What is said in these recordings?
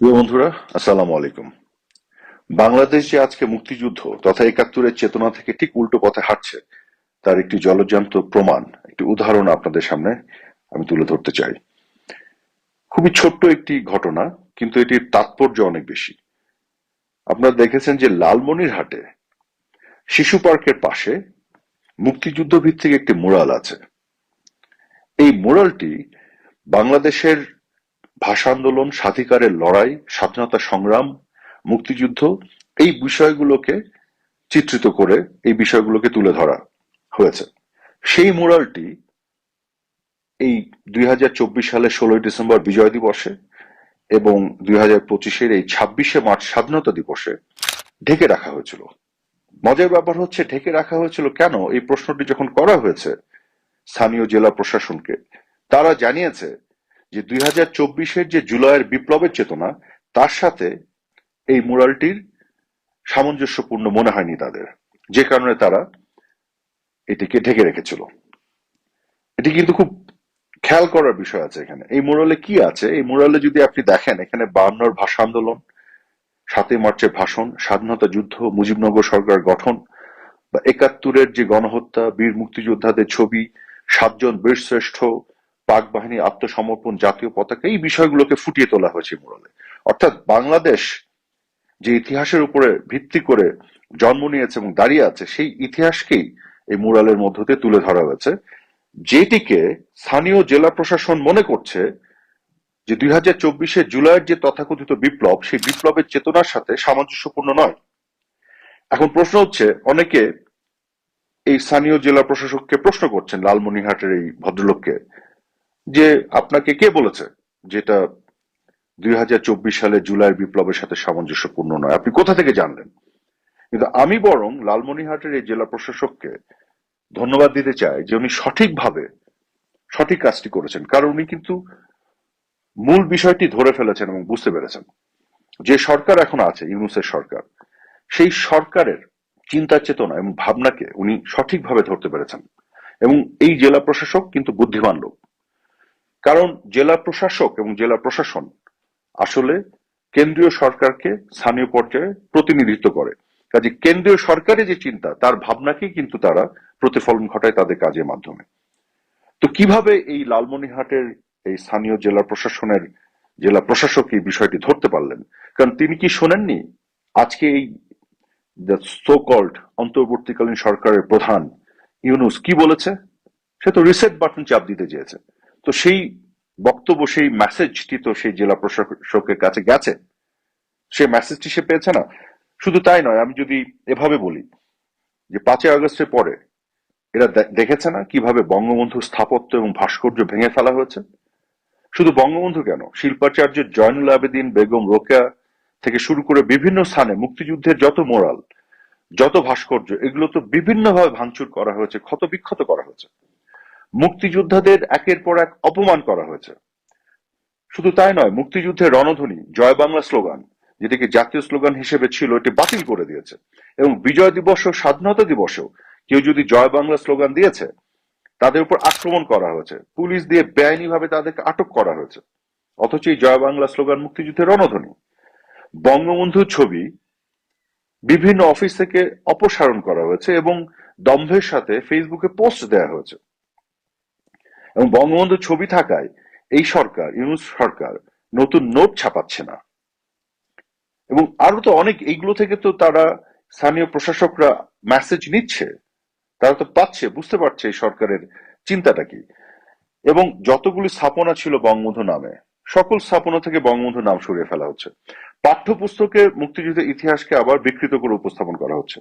প্রিয় বন্ধুরা, আসসালামু আলাইকুম। বাংলাদেশ যে আজকে মুক্তিযুদ্ধ তথা একাত্তরের চেতনা থেকে ঠিক উল্টো পথে হাঁটছে, তার একটি জলজান্ত প্রমাণ, একটি উদাহরণ আপনাদের সামনে আমি তুলে ধরতে চাই। খুবই ছোট্ট একটি ঘটনা, কিন্তু এটির তাৎপর্য অনেক বেশি। আপনারা দেখেছেন যে লালমনিরহাটে শিশু পার্কের পাশে মুক্তিযুদ্ধ ভিত্তিক একটি মুরাল আছে। এই মুরালটি বাংলাদেশের ভাষা আন্দোলন স্বাধিকারের লড়াই, স্বাধীনতা সংগ্রাম, মুক্তিযুদ্ধ, এই বিষয়গুলোকে চিত্রিত করে এই বিষয়গুলোকে তুলে ধরা হয়েছে। সেই মুরালটি এই দুই সালের ষোলোই ডিসেম্বর বিজয় দিবসে এবং দুই হাজার পঁচিশের এই ছাব্বিশে মার্চ স্বাধীনতা দিবসে ঢেকে রাখা হয়েছিল। মজার ব্যাপার হচ্ছে, ঢেকে রাখা হয়েছিল কেন? এই প্রশ্নটি যখন করা হয়েছে স্থানীয় জেলা প্রশাসনকে, তারা জানিয়েছে যে দুই হাজার চব্বিশের যে জুলাইয়ের বিপ্লবের চেতনা, তার সাথে এই মুরালটির সামঞ্জস্যপূর্ণ মনে হয়নি তাদের। যে কারণে তারা এটিকে ঢেকে রেখেছিল। এটি কিন্তু খুব খেয়াল করার বিষয় আছে এখানে। এই মুরালে কি আছে? এই মুরালে যদি আপনি দেখেন, এখানে বায়ান্নর ভাষা আন্দোলন, সাতই মার্চের ভাষণ, স্বাধীনতা যুদ্ধ, মুজিবনগর সরকার গঠন, বা একাত্তরের যে গণহত্যা, বীর মুক্তিযোদ্ধাদের ছবি, সাতজন বীরশ্রেষ্ঠ পাক বাহিনী আত্মসমর্পণ জাতীয় পতাকা, এই বিষয়গুলোকে ফুটিয়ে তোলা হয়েছে মুরালে অর্থাৎ বাংলাদেশ যে ইতিহাসের উপরে ভিত্তি করে জন্ম নিয়েছে এবং দাঁড়িয়ে আছে, সেই ইতিহাসকেই এই মুরালের মধ্য দিয়ে তুলে ধরা হয়েছে, যেটিকে স্থানীয় জেলা প্রশাসন মনে করছে যে দুই হাজার চব্বিশে জুলাইয়ের যে তথাকথিত বিপ্লব, সেই বিপ্লবের চেতনার সাথে সামঞ্জস্যপূর্ণ নয়। এখন প্রশ্ন হচ্ছে, অনেকে এই স্থানীয় জেলা প্রশাসককে প্রশ্ন করছেন, লালমনিরহাটের এই ভদ্রলোককে যে আপনাকে কে বলেছে? যেটা দুই হাজার চব্বিশ সালে জুলাইয়ের বিপ্লবের সাথে সামঞ্জস্যপূর্ণ নয়। আপনি কোথা থেকে জানলেন? কিন্তু আমি বরং লালমনিরহাটের এই জেলা প্রশাসককে ধন্যবাদ দিতে চাই যে উনি সঠিকভাবে সঠিক কাজটি করেছেন। কারণ উনি কিন্তু মূল বিষয়টি ধরে ফেলেছেন এবং বুঝতে পেরেছেন। যে সরকার এখন আছে, ইউনুসের সরকার, সেই সরকারের চিন্তা চেতনা এবং ভাবনাকে উনি সঠিকভাবে ধরতে পেরেছেন। এবং এই জেলা প্রশাসক কিন্তু বুদ্ধিমান লোক। কারণ জেলা প্রশাসক এবং জেলা প্রশাসন আসলে কেন্দ্রীয় সরকারকে স্থানীয় পর্যায়ে প্রতিনিধিত্ব করে। কাজে কেন্দ্রীয় সরকারের যে চিন্তা, তার ভাবনাকেই কিন্তু তারা প্রতিফলন ঘটায় তাদের কাজের মাধ্যমে। তো কীভাবে এই লালমনিরহাটের এই স্থানীয় জেলা প্রশাসনের জেলা প্রশাসক এই বিষয়টি ধরতে পারলেন? কারণ তিনি কি শোনেননি? আজকে এই সো কল্ড অন্তর্বর্তীকালীন সরকারের প্রধান ইউনুস কি বলেছে? সে তো রিসেট বাটন চাপ দিতে চেয়েছে। তো সেই বক্তব্য, সেই মেসেজটি তো সেই জেলা প্রশাসকের কাছে গেছে। সেই মেসেজটি সে পেয়েছে না। শুধু তাই নয়, আমি যদি এভাবে বলি যে পাঁচই আগস্টের পরে এরা দেখেছে না কীভাবে বঙ্গবন্ধু স্থাপত্য এবং ভাস্কর্য ভেঙে ফেলা হয়েছে? শুধু বঙ্গবন্ধু কেন? শিল্পাচার্য জয়নুল আবেদিন, বেগম রোকেয়া থেকে শুরু করে বিভিন্ন স্থানে মুক্তিযুদ্ধের যত মোরাল, যত ভাস্কর্য, এগুলো তো বিভিন্নভাবে ভাঙচুর করা হয়েছে ক্ষত বিক্ষত করা হয়েছে। মুক্তিযোদ্ধাদের একের পর এক অপমান করা হয়েছে। শুধু তাই নয় মুক্তিযুদ্ধের রণধ্বনি, জয় বাংলা স্লোগান, যেটিকে জাতীয় স্লোগান হিসেবে ছিল, এটি বাতিল করে দিয়েছে। এবং বিজয় দিবস ও স্বাধীনতা দিবসেও কেউ যদি জয় বাংলা স্লোগান দিয়েছে, তাদের উপর আক্রমণ করা হয়েছে। পুলিশ দিয়ে বেআইনি ভাবে তাদেরকে আটক করা হয়েছে। অথচ এই জয় বাংলা স্লোগান মুক্তিযুদ্ধের রণধ্বনি। বঙ্গবন্ধুর ছবি বিভিন্ন অফিস থেকে অপসারণ করা হয়েছে এবং দম্ভের সাথে ফেসবুকে পোস্ট দেওয়া হয়েছে। এবং বঙ্গবন্ধুর ছবি থাকায় এই সরকার, ইউনুস সরকার নতুন নোট ছাপাচ্ছে না। এবং আরও তো অনেক, এইগুলো থেকে তো তারা স্থানীয় প্রশাসকরা মেসেজ নিচ্ছে, তারা তো পাচ্ছে, বুঝতে পারছে এই সরকারের চিন্তাটা কি। এবং যতগুলি স্থাপনা ছিল বঙ্গবন্ধু নামে, সকল স্থাপনা থেকে বঙ্গবন্ধু নাম সরিয়ে ফেলা হচ্ছে। পাঠ্যপুস্তকে মুক্তিযুদ্ধের ইতিহাসকে আবার বিকৃত করে উপস্থাপন করা হচ্ছে।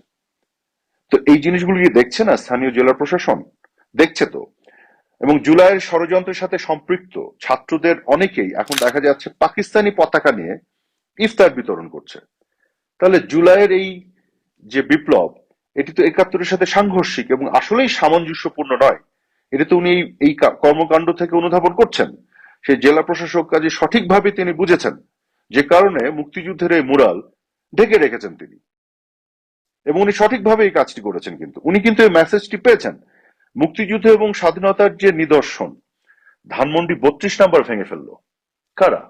তো এই জিনিসগুলো দেখছে না স্থানীয় জেলা প্রশাসন? দেখছে তো। এবং জুলাইয়ের ষড়যন্ত্রের সাথে সম্পৃক্ত ছাত্রদের অনেকেই এখন দেখা যাচ্ছে পাকিস্তানি পতাকা নিয়ে ইফতার বিতরণ করছে। তাহলে জুলাইয়ের এই যে বিপ্লব, এটি তো একাত্তরের সাথে সাংঘর্ষিক এবং আসলেই সামঞ্জস্যপূর্ণ নয়। এটা তো উনি এই কর্মকাণ্ড থেকে অনুধাবন করছেন। সেই জেলা প্রশাসক কাজে সঠিকভাবে তিনি বুঝেছেন যে কারণে মুক্তিযুদ্ধের এই মুরাল ঢেকে রেখেছেন তিনি। এবং উনি সঠিকভাবে এই কাজটি করেছেন কিন্তু। উনি কিন্তু এই মেসেজটি পেয়েছেন। মুক্তিযুদ্ধ এবং স্বাধীনতার যে নিদর্শন, ধানমন্ডি বত্রিশ নাম্বার ভেঙে ফেলল। কারা?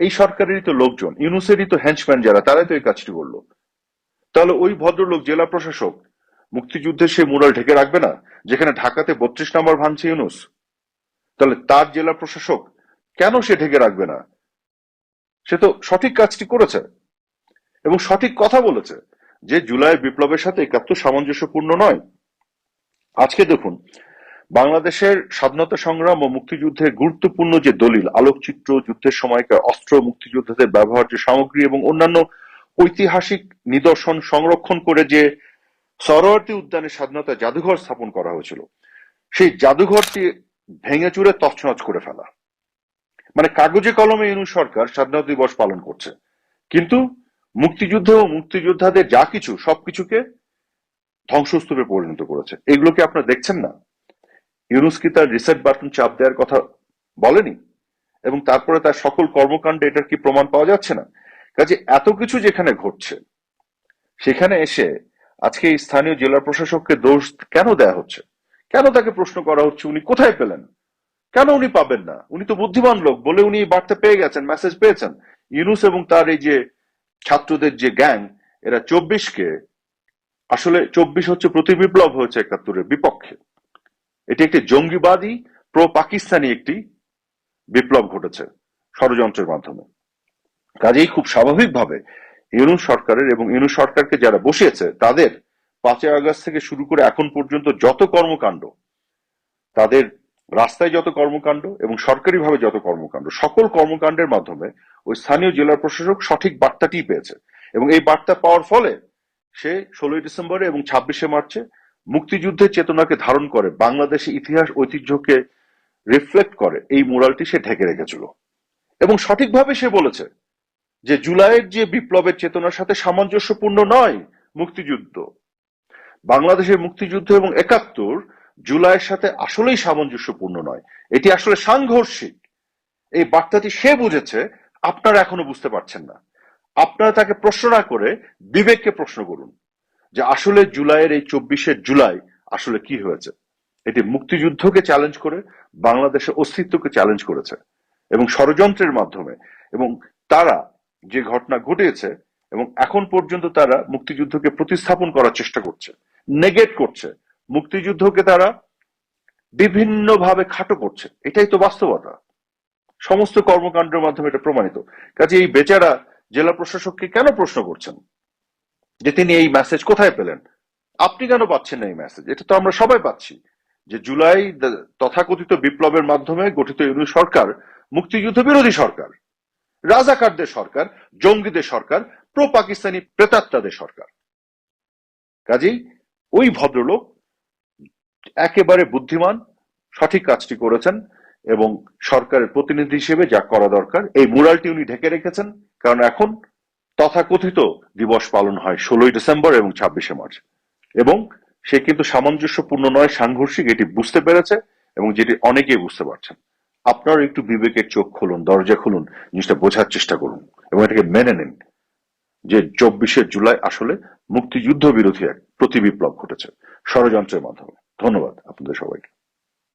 এই সরকারেরই তো লোকজন, ইউনুসেরই তো হ্যান্ডসম্যান যারা, তারাই তো এই কাজটি করল। তাহলে ওই ভদ্রলোক, জেলা প্রশাসক মুক্তিযুদ্ধের সেই মুরাল ঢেকে রাখবে না, যেখানে ঢাকাতে বত্রিশ নাম্বার ভাঙছে ইউনুস? তাহলে তার জেলা প্রশাসক কেন সে ঢেকে রাখবে না? সে তো সঠিক কাজটি করেছে এবং সঠিক কথা বলেছে যে জুলাই বিপ্লবের সাথে একাত্তর সামঞ্জস্যপূর্ণ নয়। আজকে দেখুন, বাংলাদেশের স্বাধীনতা সংগ্রাম ও মুক্তিযুদ্ধের গুরুত্বপূর্ণ যে দলিল, আলোকচিত্র, যুদ্ধের সময়কার অস্ত্র, মুক্তিযোদ্ধাদের ব্যবহার্য সামগ্রী এবং অন্যান্য ঐতিহাসিক নিদর্শন সংরক্ষণ করে যে সরোয়ার্দী উদ্যানে স্বাধীনতা জাদুঘর স্থাপন করা হয়েছিল, সেই জাদুঘরটি ভেঙে চুরে তছনছ করে ফেলা। মানে কাগজে কলমে ইনু সরকার স্বাধীনতা দিবস পালন করছে, কিন্তু মুক্তিযুদ্ধ ও মুক্তিযোদ্ধাদের যা কিছু, সবকিছুকে ধ্বংসস্তূপে পরিণত করেছে। এগুলো কি আপনারা দেখছেন না? ইউনুস কি তার রিসেট বাটন চাপ দেওয়ার কথা বলেনি? এবং তারপরে তার সকল কর্মকাণ্ডে এটার কি প্রমাণ পাওয়া যাচ্ছে না? কাজে এত কিছু যেখানে ঘটছে, সেখানে এসে আজকে এই স্থানীয় জেলা প্রশাসককে দোষ কেন দেয়া হচ্ছে? কেন তাকে প্রশ্ন করা হচ্ছে? উনি কোথায় পেলেন? কেন উনি পাবেন না? উনি তো বুদ্ধিমান লোক বলে উনি বার্তা পেয়ে গেছেন মেসেজ পেয়েছেন। ইউনুস এবং তার এই যে ছাত্রদের যে গ্যাং এরা চব্বিশকে আসলে চব্বিশ হচ্ছে প্রতি বিপ্লব হয়েছে একাত্তরের বিপক্ষে। এটি একটি জঙ্গিবাদী প্রো পাকিস্তানি একটি বিপ্লব ঘটেছে ষড়যন্ত্রের মাধ্যমে। কাজেই খুব স্বাভাবিকভাবে ইউনুস সরকারের এবং ইউনুস সরকারকে যারা বসিয়েছে, তাদের পাঁচই আগস্ট থেকে শুরু করে এখন পর্যন্ত যত কর্মকাণ্ড, তাদের রাস্তায় যত কর্মকাণ্ড এবং সরকারিভাবে যত কর্মকাণ্ড, সকল কর্মকাণ্ডের মাধ্যমে ওই স্থানীয় জেলা প্রশাসক সঠিক বার্তাটি পেয়েছে। এবং এই বার্তা পাওয়ার ফলে সে ষোলোই ডিসেম্বরে এবং ছাব্বিশে মার্চে মুক্তিযুদ্ধের চেতনাকে ধারণ করে বাংলাদেশের ইতিহাস ঐতিহ্যকে রিফ্লেক্ট করে। এই মোরালটি সে ঢেকে রেখেছিল। এবং সঠিকভাবে সে বলেছে যে জুলাইয়ের যে বিপ্লবের চেতনার সাথে সামঞ্জস্যপূর্ণ নয় মুক্তিযুদ্ধ। বাংলাদেশের মুক্তিযুদ্ধ এবং একাত্তর জুলাইয়ের সাথে আসলেই সামঞ্জস্যপূর্ণ নয়। এটি আসলে সাংঘর্ষিক। এই বার্তাটি সে বুঝেছে, আপনারা এখনও বুঝতে পারছেন না। আপনারা তাকে প্রশ্ন না করে বিবেককে প্রশ্ন করুন যে আসলে জুলাইয়ের এই চব্বিশে জুলাই আসলে কি হয়েছে। এটি মুক্তিযুদ্ধকে চ্যালেঞ্জ করে, বাংলাদেশের অস্তিত্বকে চ্যালেঞ্জ করেছে এবং ষড়যন্ত্রের মাধ্যমে এবং তারা যে ঘটনা ঘটিয়েছে এবং এখন পর্যন্ত তারা মুক্তিযুদ্ধকে প্রতিস্থাপন করার চেষ্টা করছে নেগেট করছে, মুক্তিযুদ্ধকে তারা বিভিন্নভাবে খাটো করছে। এটাই তো বাস্তবতা। সমস্ত কর্মকাণ্ডের মাধ্যমে এটা প্রমাণিত। কাজে এই বেচারা জেলা প্রশাসককে কেন প্রশ্ন করছেন? যে তিনি এই মেসেজ কোথায় পেলেন? আপনি কেন পাচ্ছেন এই মেসেজ এটা তো আমরা সবাই পাচ্ছি। যে জুলাই তথাকথিত বিপ্লবের মাধ্যমে গঠিত ইউনিট সরকার মুক্তিযুদ্ধ বিরোধী সরকার, রাজাকারদের সরকার, জঙ্গিদের সরকার প্রো পাকিস্তানি প্রেতাত্মাদের সরকার। কাজেই ওই ভদ্রলোক একেবারে বুদ্ধিমান, সঠিক কাজটি করেছেন। এবং সরকারের প্রতিনিধি হিসেবে যা করা দরকার, এই মুরালটি উনি ঢেকে রেখেছেন, কারণ এখন তথাকথিত দিবস পালন হয় ষোলোই ডিসেম্বর এবং ছাব্বিশে মার্চ। এবং সে কিন্তু সামঞ্জস্যপূর্ণ নয়, সাংঘর্ষিক, এটি বুঝতে পেরেছে এবং যেটি অনেকেই বুঝতে পারছেন। আপনারা একটু বিবেকের চোখ খুলুন, দরজা খুলুন, জিনিসটা বোঝার চেষ্টা করুন এবং এটাকে মেনে নিন যে চব্বিশে জুলাই আসলে মুক্তিযুদ্ধ বিরোধী এক প্রতি বিপ্লব ঘটেছে ষড়যন্ত্রের মাধ্যমে। ধন্যবাদ আপনাদের সবাইকে।